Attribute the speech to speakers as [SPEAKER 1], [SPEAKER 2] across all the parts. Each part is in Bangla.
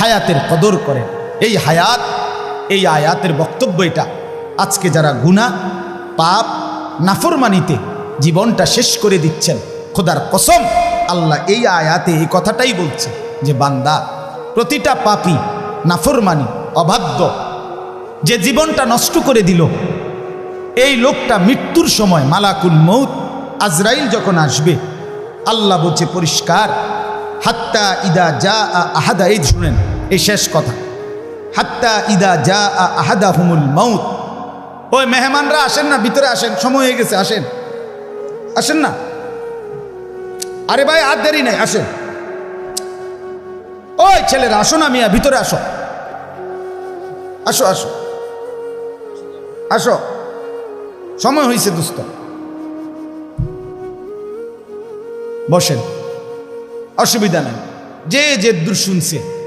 [SPEAKER 1] হায়াতের কদর করেন। এই হায়াত, এই আয়াতের বক্তব্য এটা। আজকে যারা গুণা পাপ, নাফরমানিতে জীবনটা শেষ করে দিচ্ছেন, খোদার কসম, আল্লাহ এই আয়াতে এই কথাটাই বলছে যে, বান্দা, প্রতিটা পাপি নাফরমানি, অবাধ্য। যে জীবনটা নষ্ট করে দিল, এই লোকটা মৃত্যুর সময় মালাকুল মৌত আজরাইল যখন আসবে, আল্লাহ বলছে পরিষ্কার। হাত্তা ইদা যা আহাদা, এই শুনেন এই শেষ কথা। হাত্তা ইদা যা আহাদা হুমুল মৌত ওই মেহমানরা আসেন না, ভিতরে আসেন, সময় হয়ে গেছে, আসেন। আসেন না? আরে ভাই, আর দেরি নাই, আসেন। ওই ছেলেরা, আসো না মিয়া, ভিতরে আসো। আসো আসো। আসো। সময় হয়েছে দোস্ত। বসেন। অসুবিধা নেই। যে যে দূর শুনছে।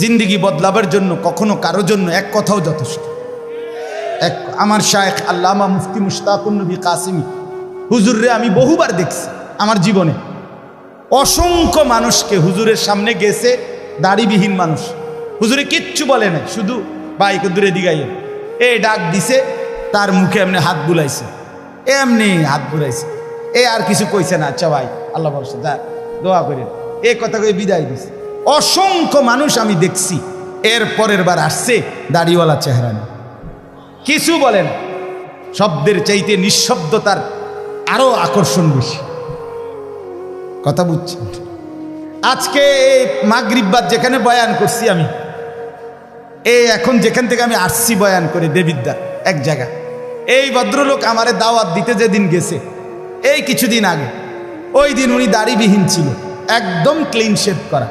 [SPEAKER 1] জিন্দিগি বদলাবার জন্য কখনো কারও জন্য এক কথাও যথেষ্ট। এক, আমার শায়েখ আল্লামা মুফতি মুশতাকুন নবী কাসিমি, হুজুররে আমি বহুবার দেখছি আমার জীবনে। অসংখ্য মানুষকে হুজুরের সামনে গেছে দাড়িবিহীন মানুষ। হুজুরে কিচ্ছু বলে না শুধু বাইক দূরে দিগাইয়ে এ ডাক দিছে, তার মুখে এমনি হাত বুলাইছে। এমনি হাত বুলাইছে। এ আর কিছু কইছে না আচ্ছা ভাই, আল্লাহ যা, দোয়া করেন। এ কথা কই বিদায় দিছে। অসংখ্য মানুষ আমি দেখছি। এর পরের বার আসছে দাড়িওয়ালা চেহারা নিয়ে। কিছু বলেন, শব্দের চাইতে নিঃশব্দতার আরও আকর্ষণ বেশি। কথা বুঝছেন? আজকে এই মাগরিব্বাদ যেখানে বয়ান করছি আমি, এই এখন যেখান থেকে আমি আসছি বয়ান করে দেবিদ্যার এক জায়গা। এই ভদ্রলোক আমারে দাওয়াত দিতে যেদিন গেছে, এই কিছুদিন আগে। ওই দিন উনি দাড়িবিহীন ছিল, একদম ক্লিন শেভ করা।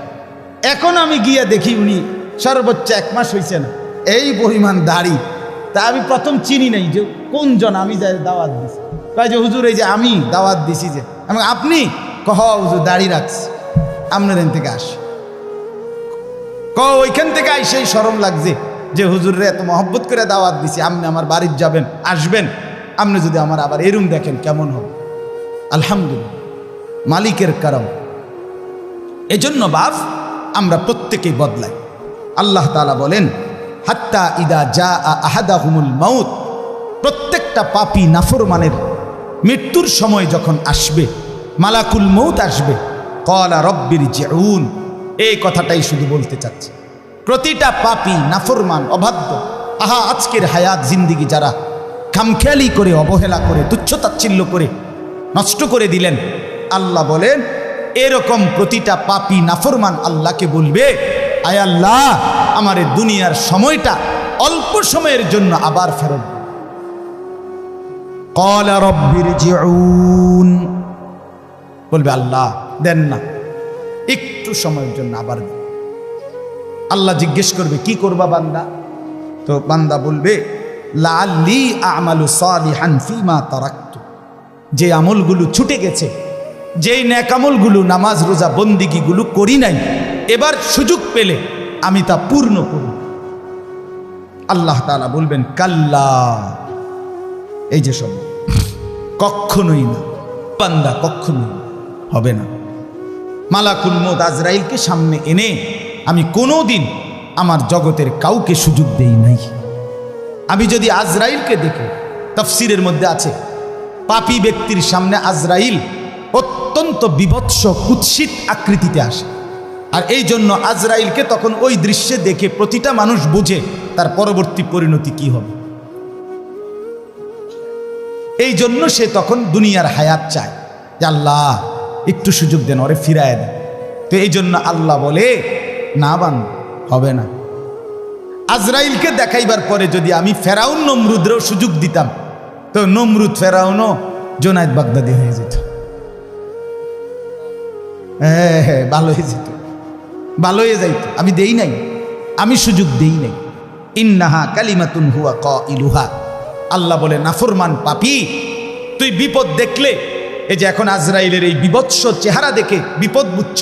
[SPEAKER 1] এখন আমি গিয়ে দেখি উনি সর্বোচ্চ এক মাস হয়েছে না। এই পরিমাণ দাড়ি। তা আমি প্রথম চিনি নাই যে কোনজন আমি যাই দাওয়াত দিছি। কয় যে, হুজুর, এই যে আমি দাওয়াত দিছি যে, আমি আপনি কহ, হুজুর, দাড়ি রাখছি। আপনার এখান থেকে আসি। ক ওইখান থেকে আইসেই সরম লাগছে যে, হুজুরে এত মহব্বত করে দাওয়াত দিছি। আপনি আমার বাড়ির যাবেন, আসবেন। আপনি যদি আমার আবার এরম দেখেন, কেমন হবে? আলহামদুলিল্লাহ। মালিকের কারণ। এজন্য বাপ আমরা প্রত্যেকেই বদলাই। আল্লাহ তালা বলেন, হাত্তা ইদা যা আহাদা হুমুল মাউত। প্রত্যেকটা পাপি নাফরমানের মৃত্যুর সময় যখন আসবে, মালাকুল মৌত আসবে। কলা রব্বির জেউন। এই কথাটাই শুধু বলতে চাচ্ছে। প্রতিটা পাপি নাফরমান, অবাধ্য। আহা, আজকের হায়াত জিন্দিগি যারা খামখেয়ালি করে, অবহেলা করে, তুচ্ছতাচ্ছিল্য করে নষ্ট করে দিলেন। আল্লাহ বলেন এরকম প্রতিটা পাপি নাফরমান আল্লাহকে বলবে, আয় আল্লাহ, আমার দুনিয়ার সময়টা অল্প সময়ের জন্য আবার ফেরত বলবে, আল্লাহ, দেন না, একটু সময়ের জন্য আবার আল্লাহ জিজ্ঞেস করবে, কি করবা বান্দা? তো বান্দা বলবে লাল্লি আমালু সালিহান ফিমা তারাক্ত। যে আমলগুলো ছুটে গেছে যেই ন্যাকামলগুলো, নামাজ, রোজা, বন্দিগিগুলো করি নাই, এবার সুযোগ পেলে আমি তা পূর্ণ করব। আল্লাহ তাআলা বলবেন, কাল্লা। এই যে সব, কখনোই না পান্দা কখনোই হবে না। মালাকুল মত আজরাইলকে সামনে এনে আমি কোনো দিন আমার জগতের কাউকে সুযোগ দেই নাই। আমি যদি আজরাইলকে দেখে, তফসিরের মধ্যে আছে, পাপী ব্যক্তির সামনে আজরাইল অত্যন্ত বিভৎস কুৎসিত আকৃতিতে আসে। আর এই জন্য আজরাইলকে তখন ওই দৃশ্যে দেখে প্রতিটা মানুষ বুঝে তার পরবর্তী পরিণতি কি হবে। এই জন্য সে তখন দুনিয়ার হায়াত চায়। যে আল্লাহ, একটু সুযোগ দেন, ওরে ফিরায় দেন তো এই জন্য আল্লাহ বলে, না বান, হবে না। আজরাইলকে দেখাইবার পরে যদি আমি ফেরাউন, নমরুদ্রেও সুযোগ দিতাম, তো নমরুদ ফেরাউনও জোনায়দ বাগদাদি হয়ে যেত। হ্যাঁ হ্যাঁ ভালো হয়ে যেত। ভালো হয়ে যাইত। আমি দেই নাই। আমি সুযোগ দেই নাই। ইন্নাহা কালিমাতুন হুয়া ক ইলুহা আল্লাহ বলে, নাফরমান পাপি, তুই বিপদ দেখলে, এই যে এখন আজরাইলের এই বিবৎস চেহারা দেখে বিপদ বুঝছ,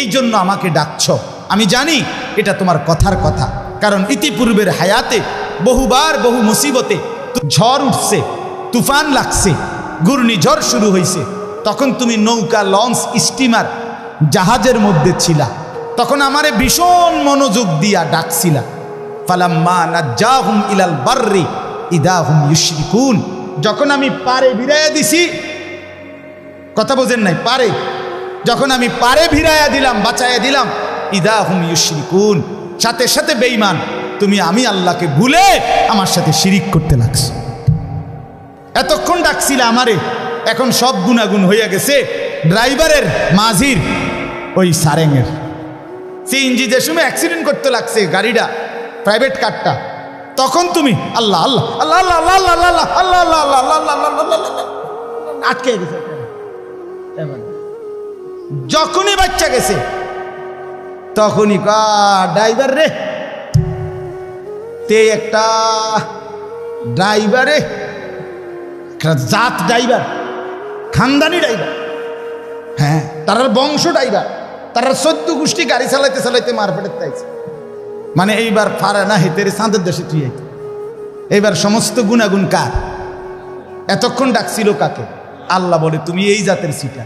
[SPEAKER 1] এই জন্য আমাকে ডাকছ। আমি জানি এটা তোমার কথার কথা, কারণ ইতিপূর্বের হায়াতে বহুবার বহু মুসিবতে ঝড় উঠছে, তুফান লাগছে, ঘূর্ণিঝড় শুরু হয়েছে তখন তুমি নৌকা, লঞ্চ, স্টিমার জাহাজের মধ্যে ছিলা। তখন আমারে ভীষণ মনোযোগ দিয়া ডাকছিলা। ফালাম্মা নাজ্জাহুম ইলাল বাররি ইদাহুম ইউশরিকুন। যখন আমি পারে বিরাইয়া দিছি, কথা বোঝেন নাই, পারে। যখন আমি পারে ভিড়াইয়া দিলাম, বাঁচাইয়া দিলাম ইদাহুম ইউশরিকুন। সাথে সাথে বেঈমান, তুমি আমি আল্লাহকে ভুলে আমার সাথে শিরিক করতে লাগছো। এতক্ষণ ডাকছিল আমারে, এখন সব গুণাগুণ হইয়া গেছে। ড্রাইভারের মাঝির ওই সারেঙের সিএনজি যে সময় অ্যাক্সিডেন্ট করতে লাগছে গাড়িটা প্রাইভেট কারটা তখন তুমি আল্লাহ আল্লাহ আল্লাহ আল্লাহ আল্লাহ আল্লাহ আল্লাহ আল্লাহ আল্লাহ আল্লাহ আল্লাহ আল্লাহ আল্লাহ আটকে গেছে যখনই বাচ্চা গেছে তখনই ড্রাইভার রে তে একটা ড্রাইভারে জাত ড্রাইভার খানদানি ড্রাইভার হ্যাঁ তার বংশ ড্রাইভার তারা সদ্য গোষ্ঠী গাড়ি চালাইতে চালাইতে মারপেটের তাইছে। মানে এইবার ফারা না হেতের চাঁদের দেশে তুই এইবার সমস্ত গুণাগুণ কার? এতক্ষণ ডাকছিল কাকে? আল্লাহ বলে, তুমি এই জাতের সিটা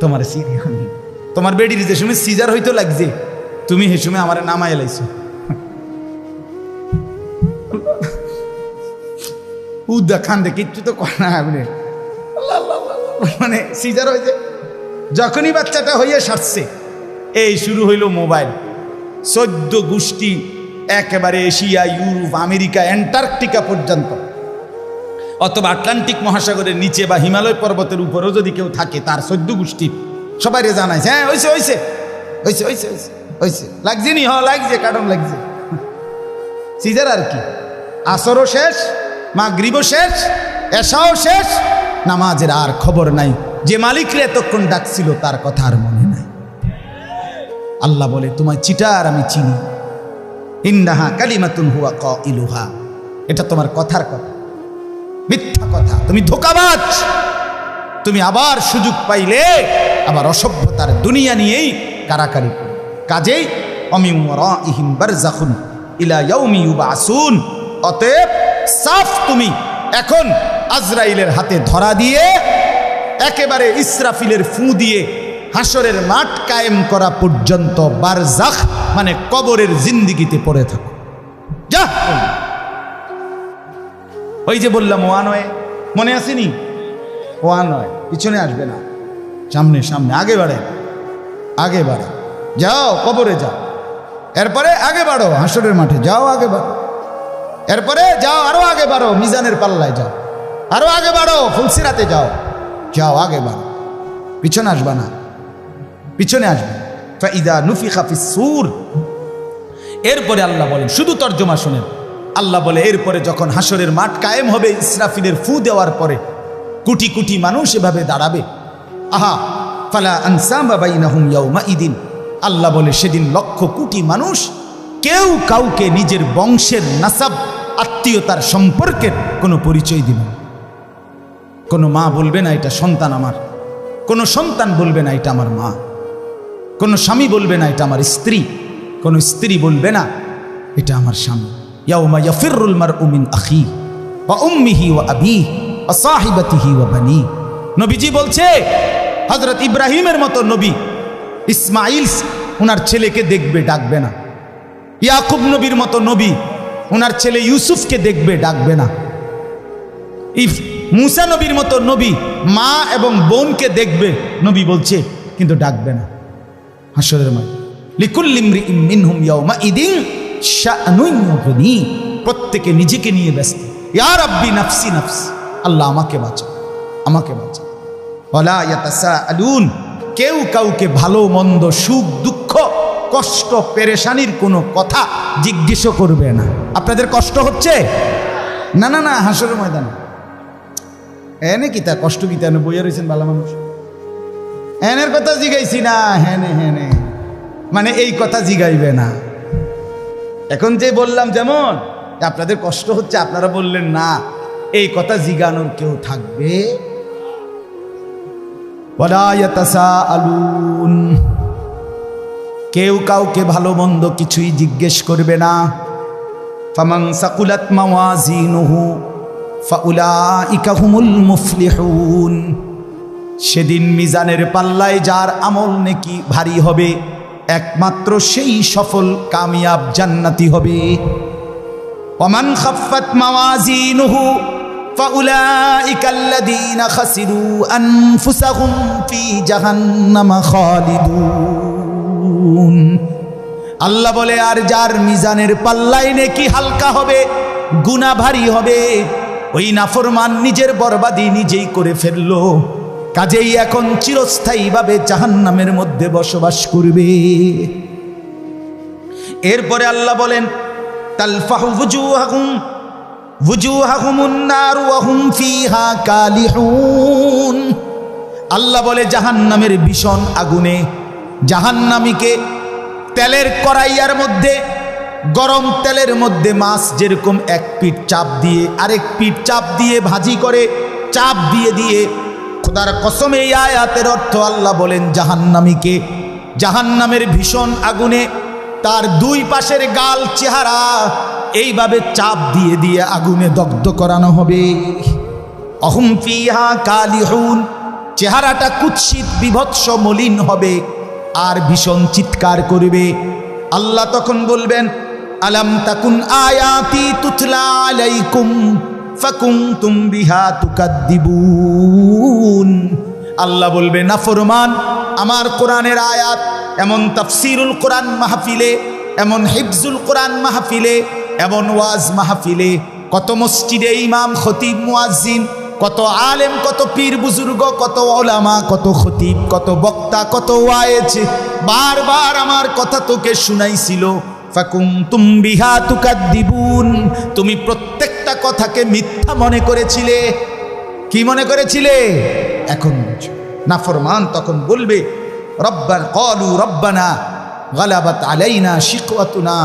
[SPEAKER 1] তোমার তোমার বেডির যে সময় সিজার হইতো লাগছে, তুমি সে সময় আমার নামাই এলাইছো উদ্দা খান দে কিচ্ছু তো করে না। মানে সিজার হয়েছে যখনই বাচ্চাটা হইয়া সারছে, এই শুরু হইল মোবাইল। চোদ্দ গোষ্ঠী একেবারে এশিয়া, ইউরোপ, আমেরিকা, অ্যান্টার্কটিকা পর্যন্ত। অথবা আটলান্টিক মহাসাগরের নিচে বা হিমালয় পর্বতের উপরেও যদি কেউ থাকে, তার চোদ্দ গোষ্ঠী। সবাই জানাইছে হ্যাঁ হয়েছে হয়েছে হয়েছে হয়েছে হয়েছে হয়েছে লাগছে নি? হ লাগছে, কারণ লাগছে। সিজার আর কি? আসরও শেষ মা গ্রীব শেষ এসাও শেষ, নামাজের আর খবর নাই। যে মালিকরে এতক্ষণ ডাকছিল, তার কথা আর মনে নাই। আল্লাহ বলে, তোমায় চিটার আমি চিনি। ইন্দাহা কালিমাতুন হুয়া ক ইলুহা এটা তোমার কথার কথা। মিথ্যা কথা। তুমি ধোকাবাজ। তুমি আবার সুযোগ পাইলে আবার অসভ্যতার দুনিয়া নিয়েই কারাকারি করো। কাজেই অমিমরা ইহিম বারজাখুন ইলা ইয়াউমি ইউবাসুন। অতএব সাফ তুমি এখন আজরাইলের হাতে ধরা দিয়ে একেবারে ইসরাফিলের ফু দিয়ে হাসরের মাঠ কায়েম করা পর্যন্ত বারজাখ মানে কবরের জিন্দিগিতে পড়ে থাকো। যা! ওই যে বললাম ওয়া মনে আসেনি? ওয়া পিছনে আসবে না। সামনে সামনে, আগে বাড়ে আগে বাড়ে যাও, কবরে যাও। এরপরে আগে বাড়ো হাসরের মাঠে। যাও, আগে বাড়ো এরপরে যাও, আরও আগে বাড়ো মিজানের পাল্লায় যাও। আরও আগে বাড়ো ফুলসিরাতে যাও। যাও, আগে বাড়ো পিছনে আসবা না। পিছনে আসবে। ফাইদা নুফি খাফি সুর। এরপরে আল্লাহ বলেন, শুধু তর্জমা শোনেন। আল্লাহ বলে, এরপরে যখন হাসরের মাঠ কায়েম হবে, ইসরাফিলের ফু দেওয়ার পরে কোটি কোটি মানুষ এভাবে দাঁড়াবে। আহা, ফালা আনসামা ইদিন। আল্লাহ বলে, সেদিন লক্ষ কোটি মানুষ, কেউ কাউকে নিজের বংশের নাসাব, আত্মীয়তার সম্পর্কের কোনো পরিচয় দিবে না। কোনো মা বলবে না, এটা সন্তান আমার। কোনো সন্তান বলবে না, এটা আমার মা। কোনো স্বামী বলবে না, এটা আমার স্ত্রী। কোনো স্ত্রী বলবে না, এটা আমার স্বামী। ইয়াউমা ইয়াফিরুল মারউ মিন আখি ওয়া উম্মিহি ওয়া আবিহি ওয়া সাহিবাতিহি ওয়া বানি। নবীজি বলছে, হযরত ইব্রাহিমের মতো নবী ইসমাইল ওনার ছেলেকে দেখবে, ডাকবে না। ইয়াকুব নবীর মতো নবী ওনার ছেলে ইউসুফকে দেখবে, ডাকবে না। ইফ মুসা নবীর মতো নবী মা এবং বোনকে দেখবে, নবী বলছে, কিন্তু ডাকবে না। হাসরের মাঠ। লিকুল্লিমরি মিনহুম ইয়াউমা ইদিন শাআনুন ইউগনি প্রত্যেকে নিজেকে নিয়ে ব্যস্ত। ইয়া রাব্বি নাফসি নাফস। আল্লাহ আমাকে বাঁচাও আমাকে বাঁচাও। ওয়ালা ইয়াতাসাআলুন। কেউ কাউকে ভালো, মন্দ, সুখ, দুঃখ, কষ্ট, পেরেশানির কোনো কথা জিজ্ঞেস করবে না। আপনাদের কষ্ট হচ্ছে? না না না, হাসরের ময়দানে। এনে কিতা? কষ্ট কিতা? এনে বইয়া রয়েছেন ভালো মানুষ। এনের কথা জিগাইছি না হ্যানে হ্যানে মানে এই কথা জিগাইবে না। এখন যে বললাম, যেমন আপনাদের কষ্ট হচ্ছে, আপনারা বললেন না, এই কথা জিগানোর কেউ থাকবে? কেউ কাউকে ভালো মন্দ কিছুই জিজ্ঞেস করবে না। ফামাং সাকুলাত মাওয়াজিনুহু। ফাউলাইকা হুমুল মুফলিহুন সেদিন মিজানের পাল্লায় যার আমল নেকি ভারী হবে একমাত্র সেই সফল কামিয়াব জান্নাতি হবে ওমান খাফাত মাওয়াজিনুহু فأولئك الذين خسروا أنفسهم في جهنم خالدون আল্লাহ বলে আর যার মিজানের পাল্লাই নেকি হালকা হবে গুণা ভারী হবে ওই নাফরমান নিজের বরবাদি নিজেই করে ফেলল। কাজেই এখন চিরস্থায়ীভাবে জাহান্নামের মধ্যে বসবাস করবে। এরপরে আল্লাহ বলেন আল্লাহ বলে, জাহান্নামের ভীষণ আগুনে, জাহান্নামীকে তেলের কড়াইয়ার মধ্যে গরম তেলের মধ্যে মাছ যেরকম এক পিঠ চাপ দিয়ে, আরেক পিঠ চাপ দিয়ে ভাজি করে, চাপ দিয়ে দিয়ে, খোদার কসমে এই আয়াতের অর্থ আল্লাহ বলেন জাহান্নামীকে। জাহান্নামের ভীষণ আগুনে তার দুই পাশের গাল চেহারা এইভাবে চাপ দিয়ে দিয়ে আগুনে দগ্ধ করানো হবে। অহম ফিহা কালিহুন, চেহারাটা কুৎসিত, বিভৎস, মলিন হবে, আর ভীষণ চিৎকার করবে। আল্লাহ তখন বলবেন আলাম তাকুন আয়াতি তুতলা আলাইকুম ফাকুনতুম বিহা তুকাদ্দিবুন। আল্লাহ বলবে নাফরমান আমার কোরআনের আয়াত, এমন তাফসিরুল কোরআন মাহফিলে, এমন হিফজুল কোরআন মাহফিলে, এমন ওয়াজ মাহফিলে, কত মসজিদে ইমাম, খতিব, মুয়াজ্জিন, কত আলেম, কত পীর বুজুর্গ, কত ওলামা, কত খতিব, কত বক্তা, কত ওয়ায়েজ, বারবার আমার কথা তোকে শুনাইছিল। ফাকুম তুম বিহা তুকাদ্দিবুন। তুমি প্রত্যেকটা কথাকে মিথ্যা মনে করেছিলে। কি মনে করেছিলে? এখন নাফরমান তখন বলবে, রব্বান কলু রব্বানা গালাবাত আলাইনা শিকওয়াতুনা।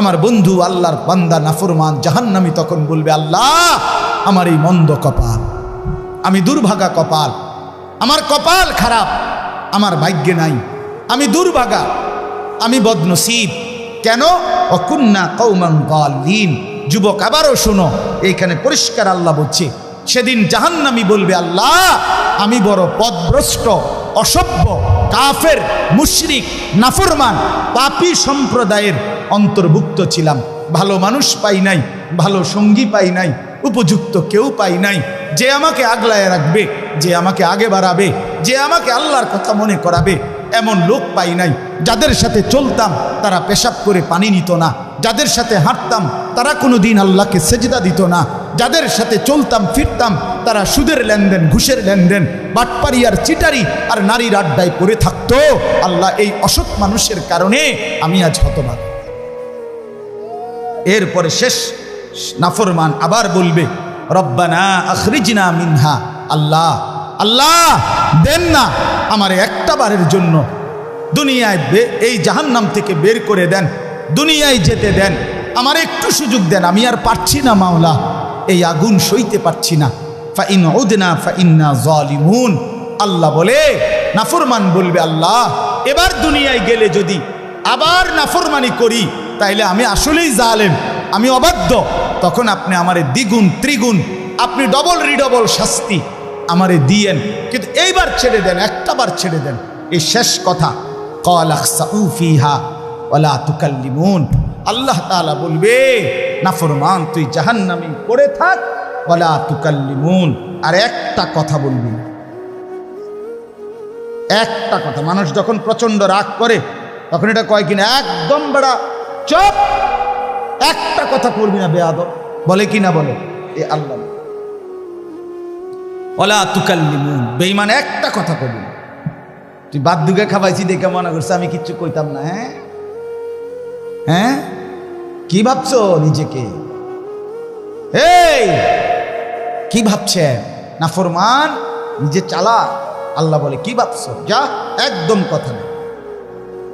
[SPEAKER 1] আমার বন্ধু আল্লাহর বান্দা নাফরমান জাহান্নামি তখন বলবে, আল্লাহ, আমার এই মন্দ কপাল, আমি দুর্ভাগা কপাল, আমার কপাল খারাপ, আমার ভাগ্যে নাই, আমি দুর্ভাগা, আমি বদনসিব কেন? অকুন্না কৌমাং গালিন যুবক, আবারও শোনো, এইখানে পরিষ্কার আল্লাহ বলছে, সেদিন জাহান্নামি বলবে, আল্লাহ, আমি বড় পদভ্রষ্ট, অসভ্য, কাফের, মুশরিক, নাফরমান, পাপী সম্প্রদায়ের অন্তর্ভুক্ত ছিলাম। ভালো মানুষ পাই নাই, ভালো সঙ্গী পাই নাই, উপযুক্ত কেউ পাই নাই। যে আমাকে আগলায় রাখবে, যে আমাকে আগে বাড়াবে, যে আমাকে আল্লাহর কথা মনে করাবে এমন লোক পাই নাই। যাদের সাথে চলতাম, তারা পেশাব করে পানি নিত না। যাদের সাথে হাঁটতাম, তারা কোনো দিন আল্লাহকে সেজদা দিত না। যাদের সাথে চলতাম, ফিরতাম, তারা সুদের লেনদেন, ঘুষের লেনদেন বাটপারি আর চিটারি আর নারীর আড্ডায় পড়ে থাকতো। আল্লাহ এই অসৎ মানুষের কারণে আমি আজ হতবাক। এরপরে শেষ নাফরমান আবার বলবে, রব্বানা আখরিজনা মিনহা। আল্লাহ আল্লাহ, দেন না। আমার একটা বারের জন্য দুনিয়ায় এই জাহান্নাম থেকে বের করে দেন, দুনিয়ায় যেতে দেন, আমার একটু সুযোগ দেন, আমি আর পারছি না মাওলা, এই আগুন সইতে পারছি না। ফা ইন ইন্না জালিমুন। আল্লাহ বলে, নাফরমান বলবে, আল্লাহ, এবার দুনিয়ায় গেলে যদি আবার নাফরমানি করি, তাইলে আমি আসলেই জালেম, আমি অবাধ্য। তখন আপনি আমার দ্বিগুণ, ত্রিগুণ, আপনি ডবল রিডবল শাস্তি আমারে দিয়েন। কিন্তু এইবার ছেড়ে দেন একটা বার ছেড়ে দেন। এই শেষ কথা আল্লাহ বলবে নাফরমান তুই জাহান্নামি পড়ে থাক ওলা তুকাল্লিমুন। আর একটা কথা বলবি। একটা কথা, মানুষ যখন প্রচণ্ড রাগ করে, তখন এটা কয় কিনা, একদম বেড়া, চপ! একটা কথা করবি না বেয়াদ বলে কি না বলে? এ আল্লাহ। ওলা তুকাল্লিমুন। বেইমান একটা কথা করবি না তুই বাদ দুগে খাবাইছি দেখে মনে করছে, আমি কিচ্ছু কইতাম না হ্যাঁ? হ্যাঁ? কি ভাবছ নিজেকে? এই, কি ভাবছেন না ফরমান? নিজে চালা আল্লাহ বলে, কি ভাবছ? যা, একদম কথা নেই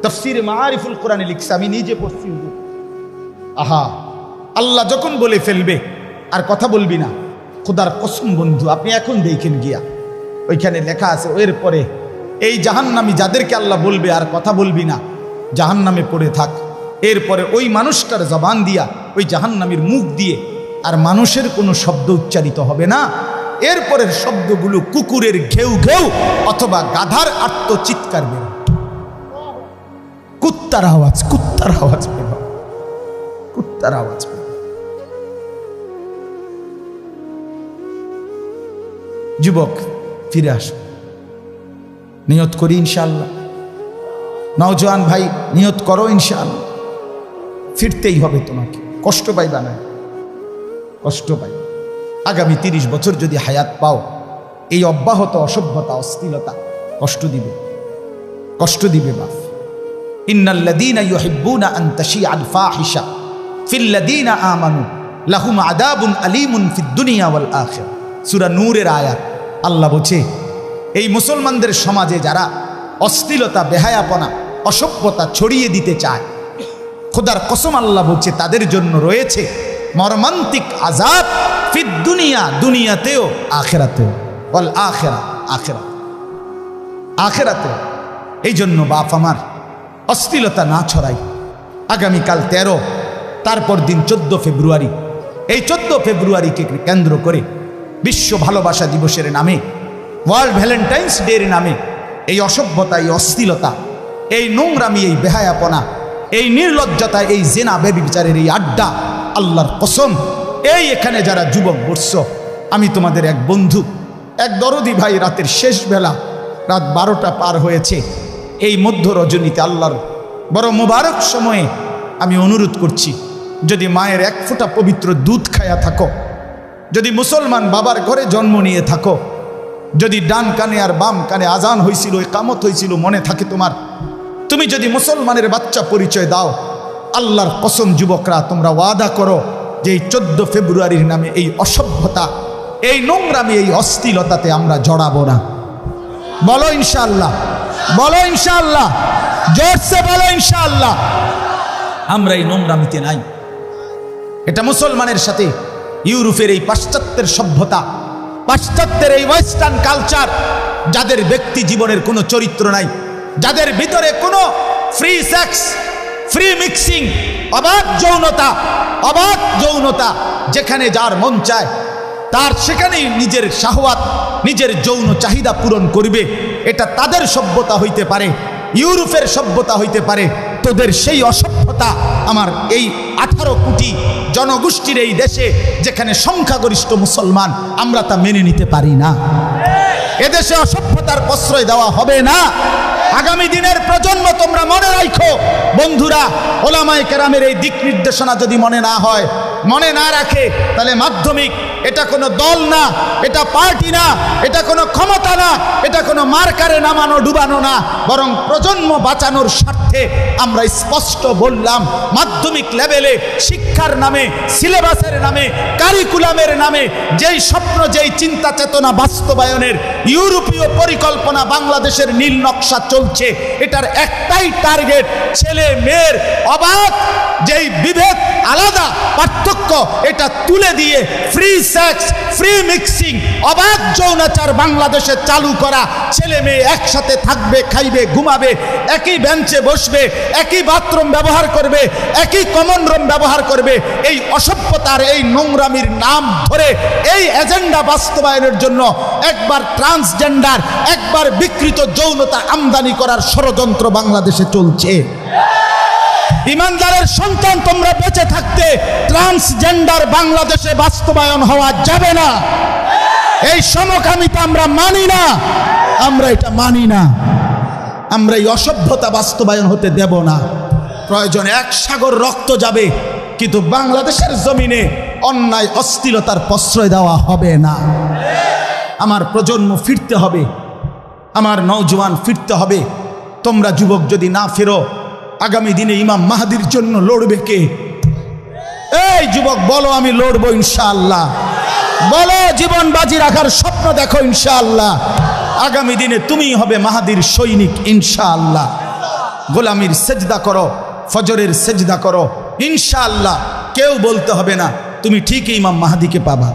[SPEAKER 1] তফসির মারিফুল কোরআনে লিখছে, আমি নিজে পড়ছি আহা, আল্লাহ যখন বলে ফেলবে, আর কথা বলবি না। খোদার কসম বন্ধু, আপনি এখন দেখেন গিয়া। ওইখানে লেখা আছে এর পরে এই জাহান্নামি যাদেরকে আল্লাহ বলবে আর কথা বলবি না, জাহান্নামে পড়ে থাক। এরপরে ওই মানুষটার জবান দিয়া, ওই জাহান্নামীর মুখ দিয়ে আর মানুষের কোনো শব্দ উচ্চারিত হবে না। এরপরের শব্দগুলো কুকুরের ঘেউ ঘেউ অথবা গাধার আত্মচিৎকার বেরো কুত্তার আওয়াজ কুত্তার আওয়াজ পেবা কুত্তার আওয়াজ পেবা যুবক, ফিরে আস। নিয়ত করি ইনশাল্লাহ নওজোয়ান ভাই, নিয়ত করো ইনশাল্লাহ ফিরতেই হবে তোমাকে। কষ্ট পাইবা না। কষ্ট পাইবা আগামী তিরিশ বছর যদি হায়াত পাও, এই অব্যাহত, অসভ্যতা, অস্থিরতা কষ্ট দিবে। কষ্ট দিবে বাপ ইন্নাল্লাযীনা ইউহিব্বুনা আন তাশিআল ফাহিশা ফিল্লাযীনা আমানু, লাহুম আযাবুন আলীমুন ফিদ দুনিয়া ওয়াল আখিরা সূরা নূরের আয়াত। আল্লাহ বলছে, এই মুসলমানদের সমাজে যারা অশ্লীলতা, বেহায়াপনা, অসভ্যতা ছড়িয়ে দিতে চায়, খোদার কসম আল্লাহ বলছে, তাদের জন্য রয়েছে মর্মান্তিক আজাব ফিদ দুনিয়া, দুনিয়াতেও আখেরাতেও। বল আখেরা আখেরা। আখেরাতে এই জন্য বাপ আমার, অশ্লীলতা না ছড়াই। আগামীকাল তেরো, তারপর দিন চোদ্দ ফেব্রুয়ারি। এই চোদ্দ ফেব্রুয়ারিকে কেন্দ্র করে বিশ্ব ভালোবাসা দিবসের নামে, ওয়ার্ল্ড ভ্যালেন্টাইন্স ডের নামে এই অসভ্যতা, এই অশ্লীলতা এই নোংরামি, এই বেহায়াপনা, এই নির্লজ্জতা, এই জেনা বেবি বিচারের এই আড্ডা, আল্লাহর কসম, এই এখানে যারা যুবক বর্ষ আমি তোমাদের এক বন্ধু, এক দরদি ভাই রাতের শেষ বেলা, রাত বারোটা পার হয়েছে। এই মধ্য রজনীতে আল্লাহর বড় মোবারক সময়ে আমি অনুরোধ করছি, যদি মায়ের এক ফোঁটা পবিত্র দুধ খায়া থাকো যদি মুসলমান বাবার ঘরে জন্ম নিয়ে থাকো, যদি ডান কানে আর বাম কানে আজান হয়েছিল কামত হয়েছিল মনে থাকে তোমার। তুমি যদি মুসলমানের বাচ্চা পরিচয় দাও, আল্লাহর কসম যুবকরা, তোমরা ওয়াদা করো যে এই চোদ্দ ফেব্রুয়ারির নামে এই অসভ্যতা, এই নোংরামি, এই অস্থিলতাতে আমরা জড়াবো না। বলো ইনশাল্লাহ বলো ইনশাল্লাহ জোরসে বলো ইনশাল্লাহ আমরা এই নোংরামিতে নাই। এটা মুসলমানের সাথে ইউরোপের এই পাশ্চাত্যের সভ্যতা, পাশ্চাত্যের এই ওয়েস্টার্ন কালচার, যাদের ব্যক্তি জীবনের কোনো চরিত্র নাই, যাদের ভিতরে কোনো ফ্রি সেক্স, ফ্রি মিক্সিং, অবাধ যৌনতা অবাধ যৌনতা যেখানে যার মন চায়, তার সেখানেই নিজের শাহওয়াত, নিজের যৌন চাহিদা পূরণ করবে। এটা তাদের সভ্যতা হইতে পারে, ইউরোপের সভ্যতা হইতে পারে। তোদের সেই অসভ্যতা আমার এই আঠারো কোটি জনগোষ্ঠীর এই দেশে যেখানে সংখ্যাগরিষ্ঠ মুসলমান, আমরা তা মেনে নিতে পারি না। এদেশে অসভ্যতার প্রশ্রয় দেওয়া হবে না। আগামী দিনের প্রজন্ম তোমরা মনে রাখো, বন্ধুরা, ওলামায় কেরামের এই দিক নির্দেশনা যদি মনে না হয়, মনে না রাখে, তাহলে মাধ্যমিক এটা কোনো দল না, এটা পার্টি না, এটা কোনো ক্ষমতা না, এটা কোনো মার্কারে নামানো ডুবানো না, বরং প্রজন্ম বাঁচানোর স্বার্থে আমরা স্পষ্ট বললাম, মাধ্যমিক লেভেলে, শিক্ষার নামে, সিলেবাসের নামে, কারিকুলামের নামে, যেই স্বপ্ন, যেই চিন্তা চেতনা বাস্তবায়নের ইউরোপীয় পরিকল্পনা বাংলাদেশের নীল নকশা চলছে, এটার একটাই টার্গেট, ছেলে, মেয়ের অবাধ, যেই বিভেদ আলাদা, পার্থক্য, এটা তুলে দিয়ে ফ্রি সেক্স ফ্রি মিক্সিং অবাধ যৌনাচার বাংলাদেশে চালু করা। ছেলে মেয়ে একসাথে থাকবে, খাইবে, ঘুমাবে, একই বেঞ্চে বসবে, একই বাথরুম ব্যবহার করবে, একই কমন রুম ব্যবহার করবে। এই অসভ্যতার, এই নোংরামির নাম ধরে এই এজেন্ডা বাস্তবায়নের জন্য একবার ট্রান্সজেন্ডার, একবার বিকৃত যৌনতা আমদানি করার ষড়যন্ত্র বাংলাদেশে চলছে। ইমানদারের সন্তান তোমরা বেঁচে থাকতে ট্রান্সজেন্ডার বাংলাদেশে বাস্তবায়ন হওয়া যাবে না। এই সমকামিতা আমরা মানি না। আমরা এটা মানি না। আমরা এই অসভ্যতা বাস্তবায়ন হতে দেব না। প্রয়োজনে এক সাগর রক্ত যাবে, কিন্তু বাংলাদেশের জমিনে অন্যায়, অস্থিরতার প্রশ্রয় দেওয়া হবে না। আমার প্রজন্ম ফিরতে হবে, আমার নওজোয়ান ফিরতে হবে। তোমরা যুবক যদি না ফেরো আগামী দিনে ইমাম মাহাদির জন্য লড়বে কে? এই যুবক, বলো আমি লড়বো ইনশাআল্লাহ। বলো, জীবন বাজি রাখার স্বপ্ন দেখো ইনশাআল্লাহ। আগামী দিনে তুমি হবে মাহাদির সৈনিক ইনশাআল্লাহ। গোলামির সেজদা করো, ফজরের সেজদা করো, ইনশাআল্লাহ। কেউ বলতে হবে না, তুমি ঠিকই ইমাম মাহাদিকে পাবা।